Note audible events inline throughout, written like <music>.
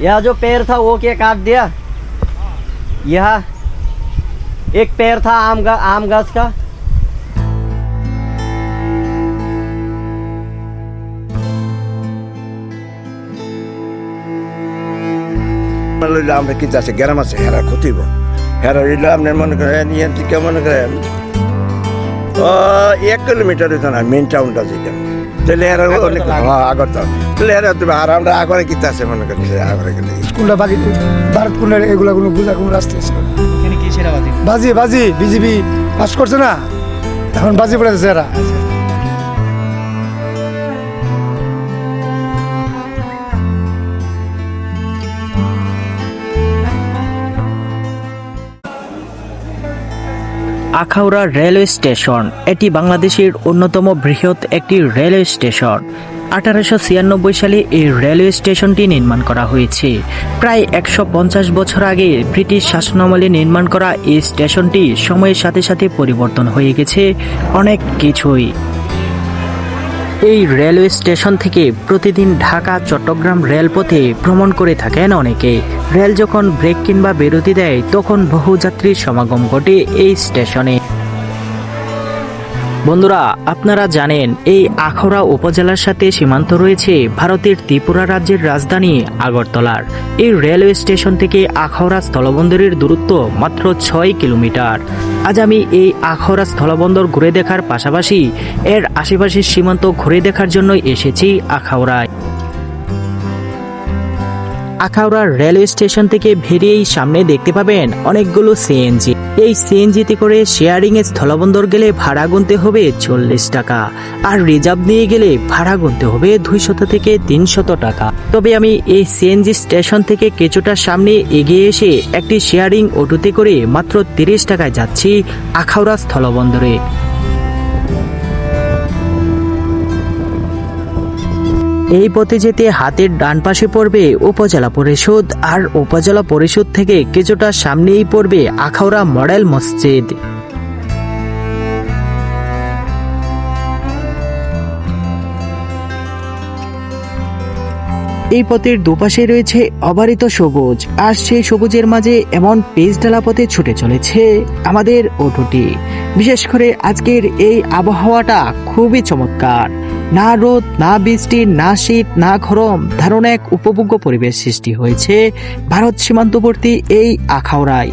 यह जो पेड़ था वो क्या काट दिया यह एक पेड़ था आम गा आम घास का লইলে আমরা কি আছে গ্রাম আছে হেরা ক্ষতিব হেরা হইলে আপনার মনে করেন ইয়ান থেকে মনে করেন ও এক কিলোমিটার হইতো না মেন টাউনটা যেটা তাহলে হেরা অনেক হ্যাঁ আগরতলা। তাহলে হেরা তুমি আর আমরা আগরে কিতা আছে মনে করেন যে আগরে গেলে কোনটা বাকি ভারত কোনটা এগুলা কোনো বোঝা কোনো রাস্তা ছিল না। এখানে কি সেরা বাজি? বাজি বাজি বিজেপি পাস করছে না? এখন বাজি পড়েছে এরা। Akhaura railway station. এটি বাংলাদেশের অন্যতম বৃহৎ একটি রেলওয়ে স্টেশন। আঠারোশো ছিয়ানব্বই সালে এই রেলওয়ে স্টেশনটি নির্মাণ করা হয়েছে। প্রায় একশো পঞ্চাশ বছর আগে ব্রিটিশ শাসনামলে নির্মাণ করা এই স্টেশনটি সময়ের সাথে সাথে পরিবর্তন হয়ে গেছে অনেক কিছুই। এই রেলওয়ে স্টেশন থেকে প্রতিদিন ঢাকা, চট্টগ্রাম রেলপথে ভ্রমণ করে থাকেন অনেকে। রেল যখন ব্রেক কিংবা বিরতি দেয়, তখন বহু যাত্রীর সমাগম ঘটে এই স্টেশনে। বন্ধুরা, আপনারা জানেন, এই আখড়া উপজেলার সাথে সীমান্ত রয়েছে ভারতের ত্রিপুরা রাজ্যের রাজধানী আগরতলার। এই রেলওয়ে স্টেশন থেকে আখড়া স্থলবন্দরের দূরত্ব মাত্র ছয় কিলোমিটার। আজ আমি এই আখড়া স্থলবন্দর ঘুরে দেখার পাশাপাশি এর আশেপাশের সীমান্ত ঘুরে দেখার জন্য এসেছি আখাউড়ায়। আখাউড়া রেলওয়ে স্টেশন থেকে বেরিয়েই সামনে দেখতে পাবেন অনেকগুলো সিএনজি এই সিএনজিতে করে শেয়ারিং এ স্থলবন্দর গেলে ভাড়া গুনতে হবে চল্লিশ টাকা, আর রিজার্ভ নিয়ে গেলে ভাড়া গুনতে হবে দুইশত থেকে তিনশত টাকা। তবে আমি এই সিএনজি স্টেশন থেকে কিছুটা সামনে এগিয়ে এসে একটি শেয়ারিং অটোতে করে মাত্র তিরিশ টাকায় যাচ্ছি আখাউড়া স্থলবন্দরে। এই পথে যেতে হাতের ডান পাশে পড়বে উপজেলা পরিষদ, আর উপজেলা পরিষদ থেকে কিছুটা সামনেই পড়বে আখাউড়া মডেল মসজিদ। এই পথের দুপাশে রয়েছে অবারিত সবুজ, আর সেই সবুজের মাঝে এমন পেজ ডালা পথে ছুটে চলেছে আমাদের অটোটি। বিশেষ করে আজকের এই আবহাওয়াটা খুবই চমৎকার। না রোদ, না বৃষ্টি, না শীত, না গরম ধারণ এক উপভোগ্য পরিবেশ সৃষ্টি হয়েছে ভারত সীমান্তবর্তী এই আখাউড়ায়।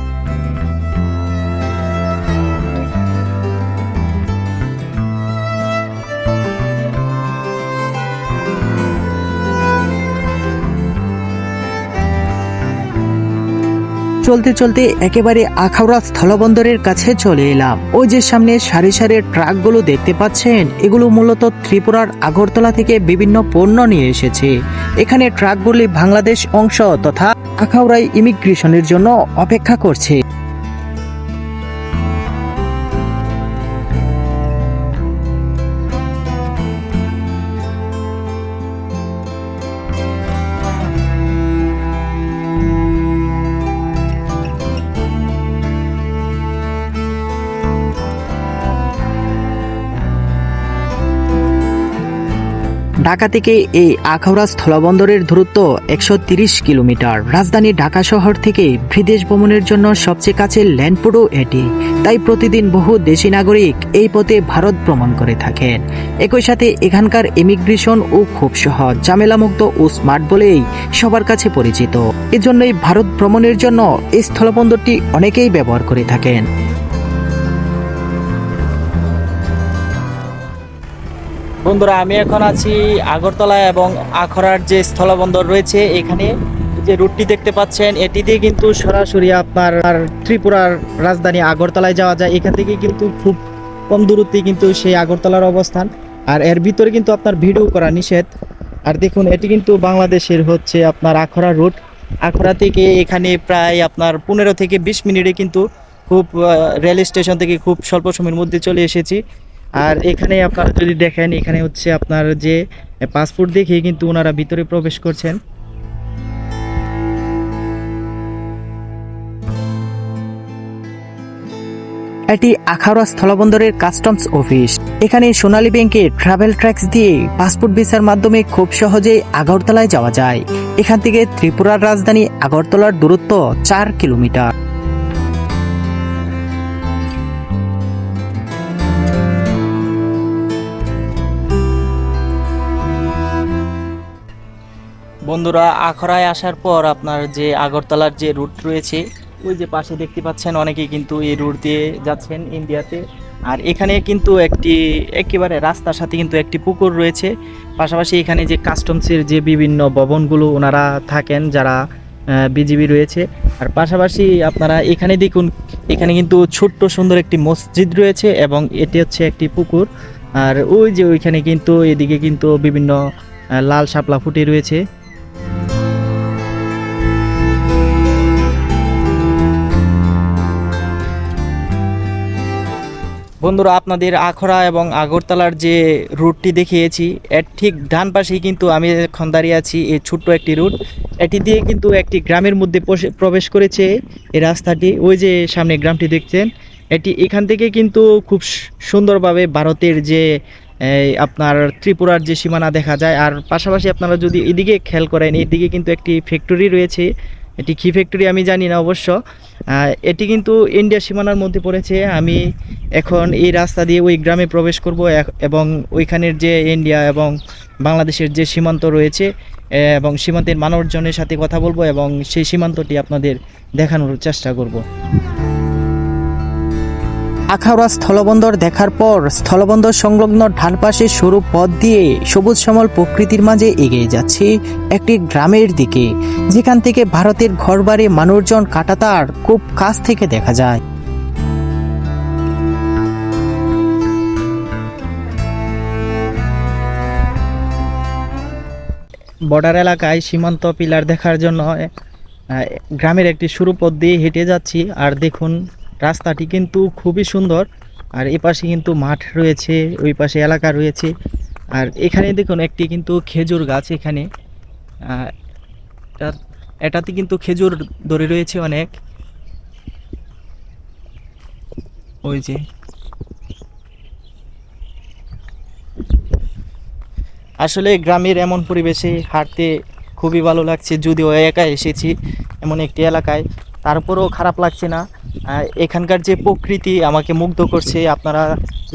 চলতে চলতে একেবারে আখাউড়া স্থলবন্দরের কাছে চলে এলাম। ওই যে সামনে সারি সারি ট্রাকগুলো দেখতে পাচ্ছেন, এগুলো মূলত ত্রিপুরার আগরতলা থেকে বিভিন্ন পণ্য নিয়ে এসেছে। এখানে ট্রাকগুলি বাংলাদেশ অংশ তথা আখাউড়ায় ইমিগ্রেশনের জন্য অপেক্ষা করছে। ঢাকা থেকে এই আখাউড়া স্থলবন্দরের দূরত্ব একশো কিলোমিটার। রাজধানী ঢাকা শহর থেকে বিদেশ ভ্রমণের জন্য সবচেয়ে কাছে ল্যান্ডপুরও এটি। তাই প্রতিদিন বহু দেশি নাগরিক এই পথে ভারত ভ্রমণ করে থাকেন। একই সাথে এখানকার ইমিগ্রেশন ও খুব সহজ। ঝামেলামুক্ত ও স্মার্ট বলেই সবার কাছে পরিচিত। এজন্যই ভারত ভ্রমণের জন্য এই স্থলবন্দরটি অনেকেই ব্যবহার করে থাকেন। বন্ধুরা, আমি এখন আছি আগরতলা এবং আখড়ার যে স্থলবন্দর রয়েছে, এখানে যে রুটটি দেখতে পাচ্ছেন, এটি দিয়ে কিন্তু সরাসরি আপনার ত্রিপুরার রাজধানী আগরতলায় যাওয়া যায়। এখান থেকে কিন্তু খুব কম দূরত্বে কিন্তু সেই আগরতলার অবস্থান। আর এর ভিতরে কিন্তু আপনার ভিডিও করা নিষেধ। আর দেখুন, এটি কিন্তু বাংলাদেশের হচ্ছে আপনার আখড়া রুট। আখড়া থেকে এখানে প্রায় আপনার পনেরো থেকে বিশ মিনিটে কিন্তু খুব রেল স্টেশন থেকে খুব স্বল্প সময়ের মধ্যে চলে এসেছি। আর এখানে আপনারা যদি দেখেন, এখানে হচ্ছে আপনার যে পাসপোর্ট দেখে কিন্তু ওনারা ভিতরে প্রবেশ করছেন। এটি আখাউড়া স্থলবন্দরের কাস্টমস অফিস এখানে সোনালী ব্যাংকে ট্রাভেল ট্র্যাক্স দিয়ে পাসপোর্ট ভিসার মাধ্যমে খুব সহজেই আগরতলায় যাওয়া যায়। এখান থেকে ত্রিপুরার রাজধানী আগরতলার দূরত্ব চার কিলোমিটার। বন্ধুরা, আখড়ায় আসার পর আপনার যে আগরতলার যে রুট রয়েছে, ওই যে পাশে দেখতে পাচ্ছেন, অনেকেই কিন্তু এই রুট দিয়ে যাচ্ছেন ইন্ডিয়াতে আর এখানে কিন্তু একটি, একেবারে রাস্তার সাথে কিন্তু একটি পুকুর রয়েছে। পাশাপাশি এখানে যে কাস্টমসের যে বিভিন্ন ভবনগুলো ওনারা থাকেন, যারা বিজিবি রয়েছে। আর পাশাপাশি আপনারা এখানে দেখুন, এখানে কিন্তু ছোট্ট সুন্দর একটি মসজিদ রয়েছে এবং এটি হচ্ছে একটি পুকুর। আর ওই যে ওইখানে কিন্তু এদিকে কিন্তু বিভিন্ন লাল শাপলা ফুটে রয়েছে। বন্ধুরা, আপনাদের আখড়া এবং আগরতলার যে রুটটি দেখিয়েছি, এর ঠিক ডান পাশেই কিন্তু আমি এখন দাঁড়িয়ে আছি এই ছোট্ট একটি রুট। এটি দিয়ে কিন্তু একটি গ্রামের মধ্যে প্রবেশ করেছে এই রাস্তাটি। ওই যে সামনে গ্রামটি দেখছেন, এটি এখান থেকে কিন্তু খুব সুন্দরভাবে ভারতের যে আপনার ত্রিপুরার যে সীমানা দেখা যায়। আর পাশাপাশি আপনারা যদি এদিকে খেয়াল করেন, এদিকে কিন্তু একটি ফ্যাক্টরি রয়েছে। এটি কি ফ্যাক্টরি আমি জানি না অবশ্য। এটি কিন্তু ইন্ডিয়া সীমানার মধ্যে পড়েছে। আমি এখন এই রাস্তা দিয়ে ওই গ্রামে প্রবেশ করব এবং ওইখানের যে ইন্ডিয়া এবং বাংলাদেশের যে সীমান্ত রয়েছে এবং সীমান্তের মানবজনের সাথে কথা বলব এবং সেই সীমান্তটি আপনাদের দেখানোর চেষ্টা করব। আখাউড়া স্থলবন্দর দেখার পর স্থলবন্দর সংলগ্ন ঢাল পাশে সরু পথ দিয়ে সবুজ শ্যামল প্রকৃতির মাঝে এগিয়ে যাচ্ছি একটি গ্রামের দিকে। যেখান থেকে ভারতের ঘরবাড়ি মানুষজন কাটাতার খুব কাছ থেকে দেখা যায়। বর্ডার এলাকায় সীমান্ত পিলার দেখার জন্য গ্রামের একটি সরু পথ দিয়ে হেঁটে যাচ্ছি। আর দেখুন রাস্তাটি কিন্তু খুবই সুন্দর, আর এই পাশে কিন্তু মাঠ রয়েছে, ওই পাশে এলাকা রয়েছে। আর এখানে দেখুন, একটি কিন্তু খেজুর গাছ এখানে। এটাতে কিন্তু খেজুর ধরে রয়েছে অনেক। ওই যে। আসলে গ্রামের এমন পরিবেশে হাঁটতে খুবই ভালো লাগছে, যদিও একা এসেছি, এমন একটি এলাকায়। তারপরেও খারাপ লাগছে না। এখানকার যে প্রকৃতি আমাকে মুগ্ধ করছে আপনারা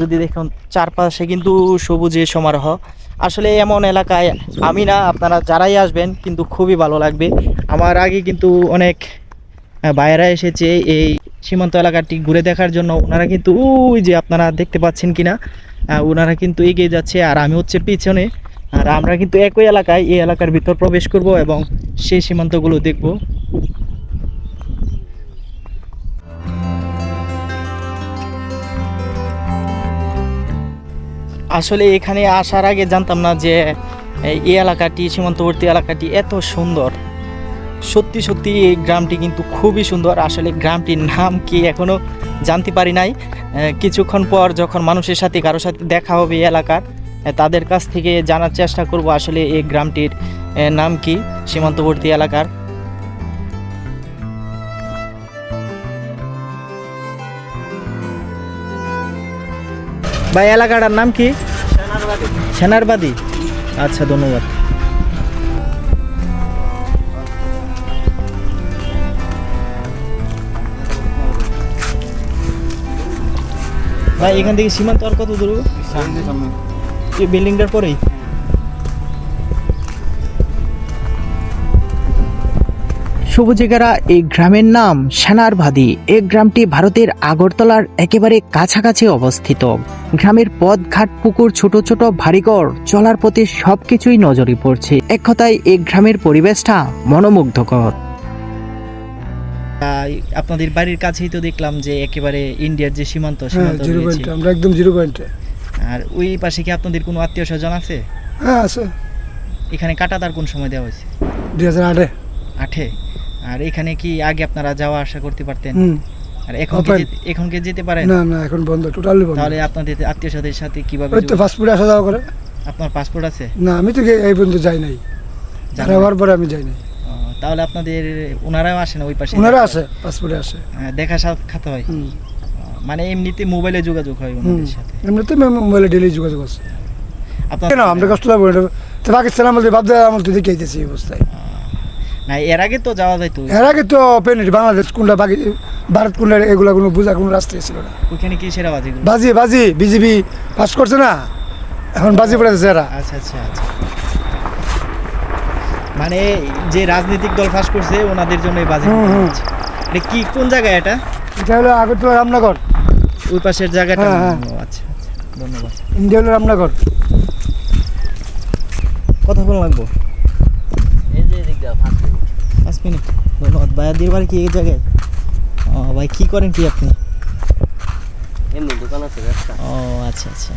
যদি দেখুন চারপাশে কিন্তু সবুজে সমারোহ। আসলে এমন এলাকায় আমি না আপনারা যারাই আসবেন কিন্তু খুবই ভালো লাগবে। আমার আগে কিন্তু অনেক ভাইয়েরা এসেছে এই সীমান্ত এলাকাটি ঘুরে দেখার জন্য। ওনারা কিন্তু ওই যে আপনারা দেখতে পাচ্ছেন কিনা আহ, ওনারা কিন্তু এগিয়ে যাচ্ছে আর আমি হচ্ছে পিছনে। আর আমরা কিন্তু একই এলাকায় এই এলাকার ভিতর প্রবেশ করব এবং সেই সীমান্তগুলো দেখব। আসলে এখানে আসার আগে জানতাম না যে এই এলাকাটি, সীমান্তবর্তী এলাকাটি এত সুন্দর। সত্যি সত্যি এই গ্রামটি কিন্তু খুবই সুন্দর। আসলে গ্রামটির নাম কি এখনও জানতে পারি নাই। কিছুক্ষণ পর যখন মানুষের সাথে কারোর সাথে দেখা হবে এই এলাকার তাদের কাছ থেকে জানার চেষ্টা করব আসলে এই গ্রামটির নাম কি, সীমান্তবর্তী এলাকার। ভাই এলাকাটার নাম কি? সেনারবাদী। আচ্ছা ধন্যবাদ। ভাই এখান থেকে সীমান্ত আর কত দূর? এই বিল্ডিংটার পরেই? সবুজে ঘেরা এই গ্রামের নাম সেনারভাদি। এই গ্রামটি ভারতের আগরতলার একেবারে কাছাকাছি অবস্থিত। গ্রামের পথঘাট পুকুর ছোট ছোট ভারীঘর চলার পথে সবকিছুই নজরে পড়ছে। এক কথায় এই গ্রামের পরিবেশটা মনোমুগ্ধকর। আপনাদের বাড়ির কাছেই তো দেখলাম যে একেবারে ইন্ডিয়ার যে সীমান্ত হ্যাঁ সীমান্ত রয়েছে। আমরা একদম জিরো পয়েন্টে। আর ওই পাশে কি আপনাদের কোনো আত্মীয় স্বজন আছে? হ্যাঁ আছে। এখানে কাটাতার কোন সময় দেওয়া হয়েছে? দুই হাজার আটে। আঠে আর এখানে কি আগে আপনারা যাওয়া আসা করতে পারতেন? আর এখন কি এখন কি যেতে পারেন? না না এখন বন্ধ টোটালি বন্ধ। তাহলে আপনাদের আত্মীয় স্বজনের সাথে কীভাবে ওই তো ফাস্টফুডে আসা যাওয়া করে। আপনার পাসপোর্ট আছে? না আমি তো এই পর্যন্ত যাই নাই। জানেন যারা না? হওয়ার পরে আমি যাই নাই। তাহলে আপনাদের ওনারাও আসেন ওই পাশে? ওনারা আছে পাসপোর্টে আসে। হ্যাঁ, দেখা সাক্ষাৎ হয়। মানে এমনিতে মোবাইলে যোগাযোগ হয় ওনাদের সাথে। এমনিতে মোবাইলে ডেলি যোগাযোগ আছে। আপনার আমরা কষ্ট লাগবো পাকিস্তান আমল বাদ দেওয়া আমল তো দেখে এই অবস্থায়। না এর আগে তো যাওয়া যাইতো। এর আগে তো পেনিটি বাংলাদেশ কোনটা বাকি ভারত কোনটা এগুলা কোনো বোঝা কোনো রাস্তায় ছিল না। ওইখানে কি সেরা বাজে বাজি বাজি বিজেপি পাস করছে না? এখন বাজি পড়েছে এরা আচ্ছা আচ্ছা আচ্ছা। মানে যে রাজনৈতিক দল ফাঁস করছে ওনাদের জন্য বাজে। এটা কি কোন জায়গায় এটা? এটা হলো আগরতলা রামনগর। ওই পাশের জায়গাটা? হ্যাঁ, হ্যাঁ। আচ্ছা আচ্ছা। ধন্যবাদ। ইন্ডিয়া হলো রামনগর। কতক্ষণ লাগবো এই যে এদিক দিয়ে ফাঁস মিনিট। পাঁচ মিনিট ধন্যবাদ ভাইয়াদির বাড়ি কি এই জায়গায়? ও ভাই কি করেন কি আপনি? এমনি দোকান আছে ব্যবসা। ও আচ্ছা আচ্ছা।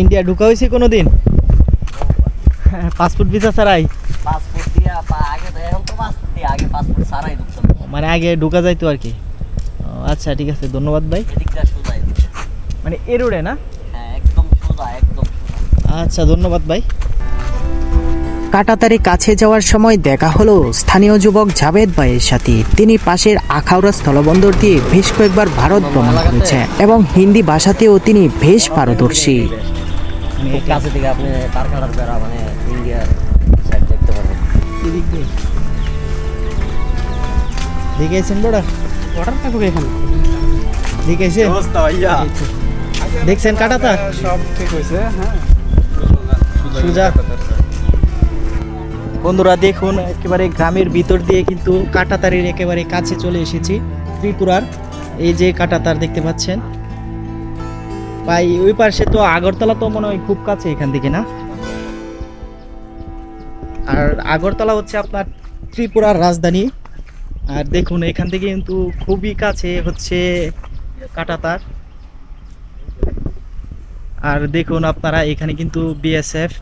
ইন্ডিয়া ঢুকা হয়েছে কোনো দিন পাসপোর্ট ভিসা ছাড়াই? পাসপোর্ট দিয়া আগে তো এখন তো পাসপোর্ট দিয়ে আগে পাসপোর্ট ছাড়াই ঢুকতাম মানে আগে ঢুকা যাইতো আর কি। আচ্ছা ঠিক আছে ধন্যবাদ ভাই। দিয়ে। মানে এ রোডে না? হ্যাঁ একদম সোজা একদম আচ্ছা ধন্যবাদ ভাই। কাটাতারে কাছে যাওয়ার সময় দেখা হলো স্থানীয় যুবক জাভেদ ভাইয়ের সাথে। তিনি পাশের আখাউড়া স্থলবন্দর দিয়ে বেশ কয়েকবার ভারত ভ্রমণ করেছেন এবং হিন্দি ভাষাতেও তিনি বেশ পারদর্শী। মানে কাছে থেকে আপনি বেড়া মানে ইন্ডিয়ার সাইড দেখতে পারবেন। এদিক দিয়ে দেখেছেন বড়া? থাকবে এখানে? দেখেছেন দেখছেন কাটাতা সব ঠিক হয়েছে হ্যাঁ। সুজা। বন্ধুরা দেখুন, একেবারে গ্রামের ভিতর দিয়ে কিন্তু কাটাতারের একেবারে কাছে চলে এসেছি, ত্রিপুরার। এই যে কাটাতার দেখতে পাচ্ছেন। ভাই, ওই পাশে তো আগরতলা তো মনে হয় খুব কাছে এখান থেকে, না? আর আগরতলা হচ্ছে আপনার ত্রিপুরার রাজধানী। আর দেখুন, এখান থেকে কিন্তু খুবই কাছে হচ্ছে কাটাতার। আর দেখুন, আপনারা এখানে কিন্তু বিএসএফ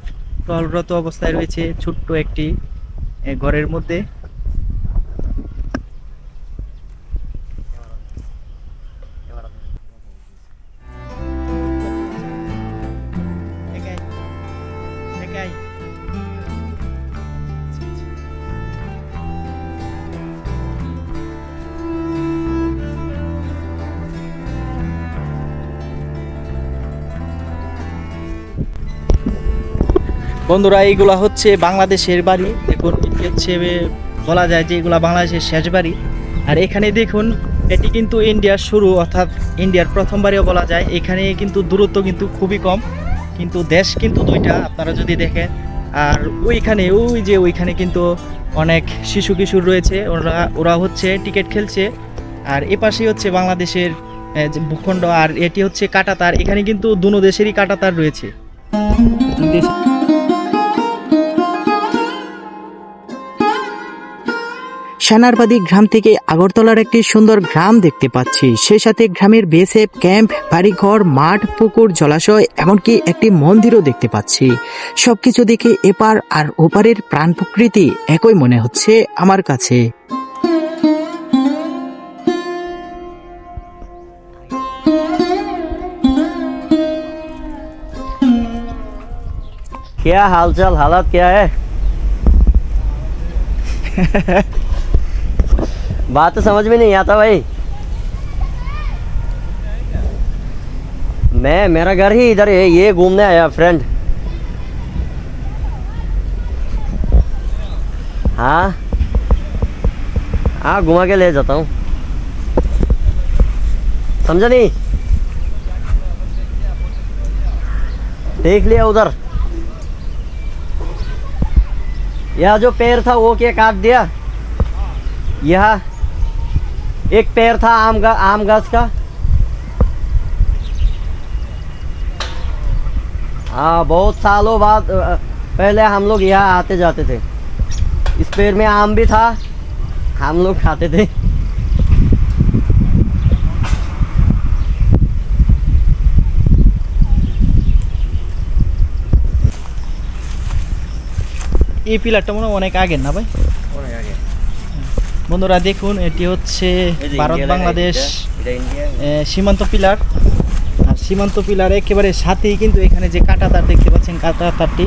টহলরত অবস্থায় রয়েছে ছোট্ট একটি ঘরের মধ্যে। বন্ধুরা, এইগুলা হচ্ছে বাংলাদেশের বাড়ি। দেখুন হচ্ছে বলা যায় যে এগুলা বাংলাদেশের শেষ বাড়ি। আর এখানে দেখুন, এটি কিন্তু ইন্ডিয়ার শুরু, অর্থাৎ ইন্ডিয়ার প্রথমবারেও বলা যায়। এখানে কিন্তু দূরত্ব কিন্তু খুবই কম, কিন্তু দেশ কিন্তু দুইটা, আপনারা যদি দেখেন। আর ওইখানে, ওই যে ওইখানে কিন্তু অনেক শিশু কিশোর রয়েছে, ওরা ওরা হচ্ছে টিকিট খেলছে। আর এ পাশেই হচ্ছে বাংলাদেশের ভূখণ্ড, আর এটি হচ্ছে কাটাতার। এখানে কিন্তু দুনো দেশেরই কাটাতার রয়েছে। সেনারবাদী গ্রাম থেকে আগরতলার একটি সুন্দর গ্রাম দেখতে পাচ্ছি সেই সাথে গ্রামের বিএসএফ ক্যাম্প বাড়িঘর মাঠ পুকুর জলাশয় এমনকি একটি মন্দিরও দেখতে পাচ্ছি সবকিছু দেখে এপার আর ওপারের প্রাণ প্রকৃতি একই মনে হচ্ছে আমার কাছে क्या हाल चाल हालात क्या है <laughs> बात तो समझ में नहीं आता भाई। मैं, मेरा घर ही इधर है, ये घूमने आया फ्रेंड हाँ? हाँ घुमा के ले जाता हूँ। समझा नहीं? देख लिया उधर। यह जो पेड़ था, वो क्या काट दिया? यह एक पेड़ था आम गा आम गाछ का हाँ बहुत सालों बाद अ, पहले हम लोग यहाँ आते जाते थे इस पेड़ में आम भी था हम लोग खाते थे এই পিলারটা মনে হয় অনেক আগের না ভাই বন্ধুরা দেখুন এটি হচ্ছে ভারত বাংলাদেশ সীমান্ত পিলার। আর সীমান্ত পিলার একেবারে সাথেই কিন্তু এখানে যে কাটা তার দেখতে পাচ্ছেন কাটা তারটি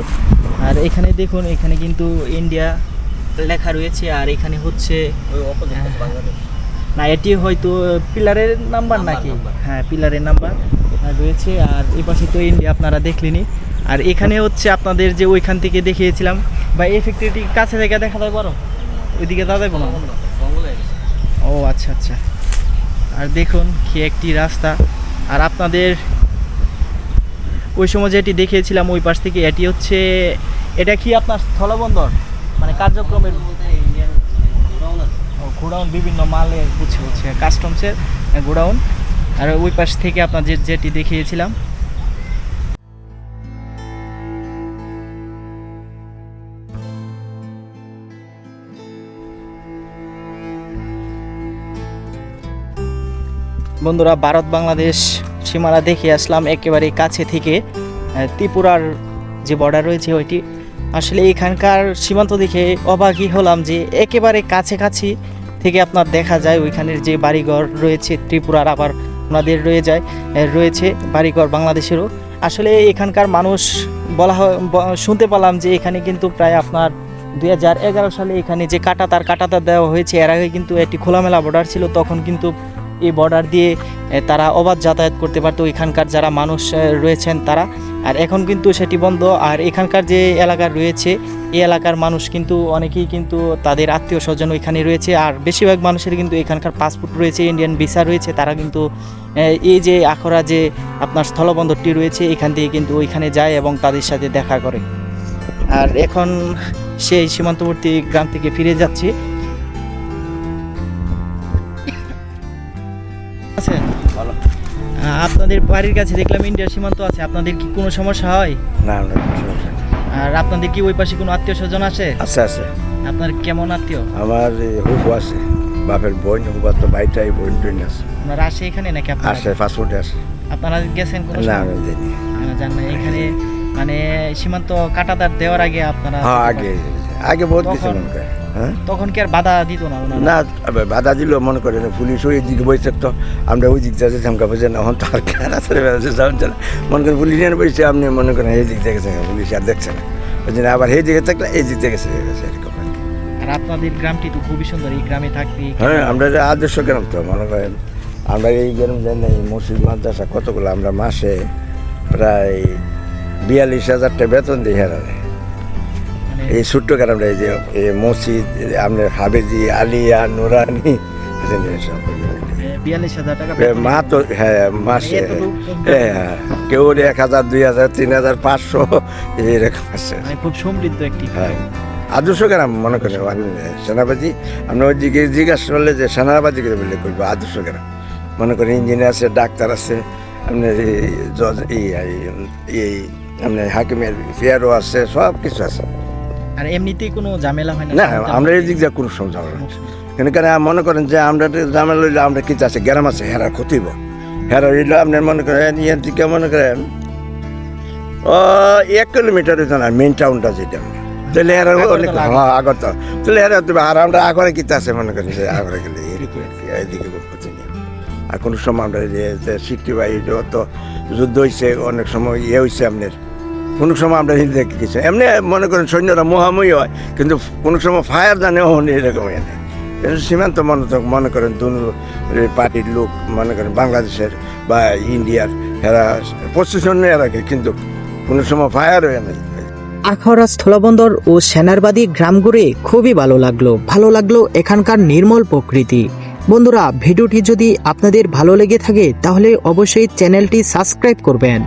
আর এখানে দেখুন এখানে কিন্তু ইন্ডিয়া লেখা রয়েছে আর এখানে হচ্ছে না এটি হয়তো পিলারের নাম্বার নাকি? হ্যাঁ পিলারের নাম্বার রয়েছে আর এই পাশে তো ইন্ডিয়া আপনারা দেখলেনি আর এখানে হচ্ছে আপনাদের যে ওইখান থেকে দেখিয়েছিলাম বা এই ফ্যাক্টরিটি কাছে থেকে দেখা যায় বড় ওইদিকে যাবে না? ও আচ্ছা আচ্ছা। আর দেখুন কি একটি রাস্তা। আর আপনাদের ওই সময় যেটি দেখিয়েছিলাম, ওই পাশ থেকে, এটি হচ্ছে, এটা কি আপনার স্থলবন্দর? মানে কার্যক্রমের গোডাউন বিভিন্ন মালের বুঝছে হচ্ছে কাস্টমসের গোডাউন। আর ওই পাশ থেকে আপনার যে যেটি দেখিয়েছিলাম বন্ধুরা, ভারত, বাংলাদেশ সীমানা দেখে আসলাম একেবারে কাছে থেকে। ত্রিপুরার যে বর্ডার রয়েছে ওইটি। আসলে এখানকার সীমান্ত দেখে অবাকই হলাম যে একেবারে কাছাকাছি থেকে আপনার দেখা যায় ওইখানের যে বাড়িঘর রয়েছে, ত্রিপুরার আবার ওনাদের রয়ে যায় রয়েছে বাড়িঘর বাংলাদেশেরও। আসলে এখানকার মানুষ বলা শুনতে পেলাম যে এখানে কিন্তু প্রায় আপনার দুই হাজার এগারো সালে এখানে যে কাটাতার কাটাতার দেওয়া হয়েছে, এর আগে কিন্তু একটি খোলামেলা বর্ডার ছিল, তখন কিন্তু এই বর্ডার দিয়ে তারা অবাধ যাতায়াত করতে পারতো। এখানকার যারা মানুষ রয়েছেন তারা। আর এখন কিন্তু সেটি বন্ধ। আর এখানকার যে এলাকার রয়েছে, এই এলাকার মানুষ কিন্তু অনেকেই কিন্তু তাদের আত্মীয় স্বজন ওইখানে রয়েছে। আর বেশিরভাগ মানুষের কিন্তু এখানকার পাসপোর্ট রয়েছে ইন্ডিয়ান ভিসা রয়েছে। তারা কিন্তু এই যে আখড়া যে আপনার স্থলবন্দরটি রয়েছে, এখান থেকে কিন্তু ওইখানে যায় এবং তাদের সাথে দেখা করে। আর এখন সেই সীমান্তবর্তী গ্রাম থেকে ফিরে যাচ্ছি। আপনাদের বাড়ির কাছে দেখলাম ইন্ডিয়ার সীমান্ত আছে আপনাদের কি কোনো সমস্যা হয়? না কোনো সমস্যা নেই। আর আপনাদের কি ওই পাশে কোনো আত্মীয় স্বজন আছে? আছে আছে। আপনার কেমন আত্মীয়? আমার হুবু আছে। বাপের বোন হুবার তো ভাইটাই বোন টোন আছে। আপনারা আসে এখানে নাকি আপনারা আসে পাসপোর্টে আসে। আপনারা গেছেন কোনো না সময়? আমি দিইনি না, জান না এখানে মানে সীমান্ত কাটাতার দেওয়ার আগে আপনারা হ্যাঁ আগে আগে বহুত কিছু তখন- মনে করে তখন কি আর বাধা দিত না না বাধা দিল মনে করে না পুলিশ ওই দিকে বসে তো আমরা ওই দিক যাচ্ছি ঝামকা বসে না হন তো আর খেলা ছেড়ে বেড়াচ্ছে যাওয়ান চলে মনে করেন পুলিশ এনে বসে আপনি মনে করেন এই দিক দেখেছেন পুলিশ আর দেখছে না। ওই জন্য আবার এই দিকে থাকলে এই দিক দেখেছে এরকম আর আপনাদের গ্রামটি তো খুবই সুন্দর এই গ্রামে থাকবে হ্যাঁ আমরা যে আদর্শ গ্রাম তো মনে করেন আমরা এই গ্রাম জানি এই মসজিদ মাদ্রাসা কতগুলো আমরা মাসে প্রায় বিয়াল্লিশ হাজারটা বেতন দিই হেরারে এই ছোট্ট গ্রামটা এই যে এই মসজিদ আপনার হাবেজি আলিয়া নুরানি হ্যাঁ মাসে। হ্যাঁ। কেউ এক হাজার দুই হাজার তিন হাজার পাঁচশো এরকম আছে। মানে খুব সমৃদ্ধ একটি হ্যাঁ আদর্শ গ্রাম মনে করেন সেনাবাজি দিকে জিজ্ঞাসা করলে যে সেনাবাজি করে বলে করব আদর্শ গ্রাম। মনে করেন ইঞ্জিনিয়ার আছে ডাক্তার আছে আপনার জজ এই এই- এই আপনার হাকিমের ফেয়ারও আছে সব কিছু আছে। আর এমনিতেই কোনো ঝামেলা হয় না? না আমরা এই দিক দিয়ে কোনো হবে না। কেন কেন মনে করেন যে আমরা তো জামেলা লইলে আমরা কিছু আছে গ্রাম আছে হেরা ক্ষতিব হেরা হইলে আপনার মনে করেন ইয়ার দিকে মনে করেন ও এক কিলোমিটার হইতো না মেন টাউনটা যেটা। তাহলে হেরা অনেক হ্যাঁ আগরতলা। তাহলে হেরা তুমি আর আমরা আগরে কিতে আছে মনে করেন যে আগরে গেলে এরকম আর কি, কোনো ক্ষতি নেই। আর কোনো সময় আমরা যে যে সিটি বাই যুদ্ধ হয়েছে অনেক সময় ইয়ে হয়েছে আপনার। কোনো সময় আমরা হিন্দি দেখি কিছু এমনি মনে করেন সৈন্যরা মোহাময়ী হয়, কিন্তু কোনো সময় ফায়ার জানে হন এরকম এনে। সীমান্ত মনে তো মনে করেন দুনো পার্টির লোক, মনে করেন বাংলাদেশের বা ইন্ডিয়ার, এরা পজিশন নিয়ে রাখে কিন্তু কোনো সময় ফায়ার হয়ে নেই। আখাউড়া স্থলবন্দর ও সেনারবাদী গ্রাম ঘুরে খুবই ভালো লাগল। ভালো লাগল এখানকার নির্মল প্রকৃতি। বন্ধুরা, ভিডিওটি যদি আপনাদের ভালো লেগে থাকে, তাহলে অবশ্যই চ্যানেলটি সাবস্ক্রাইব করবেন।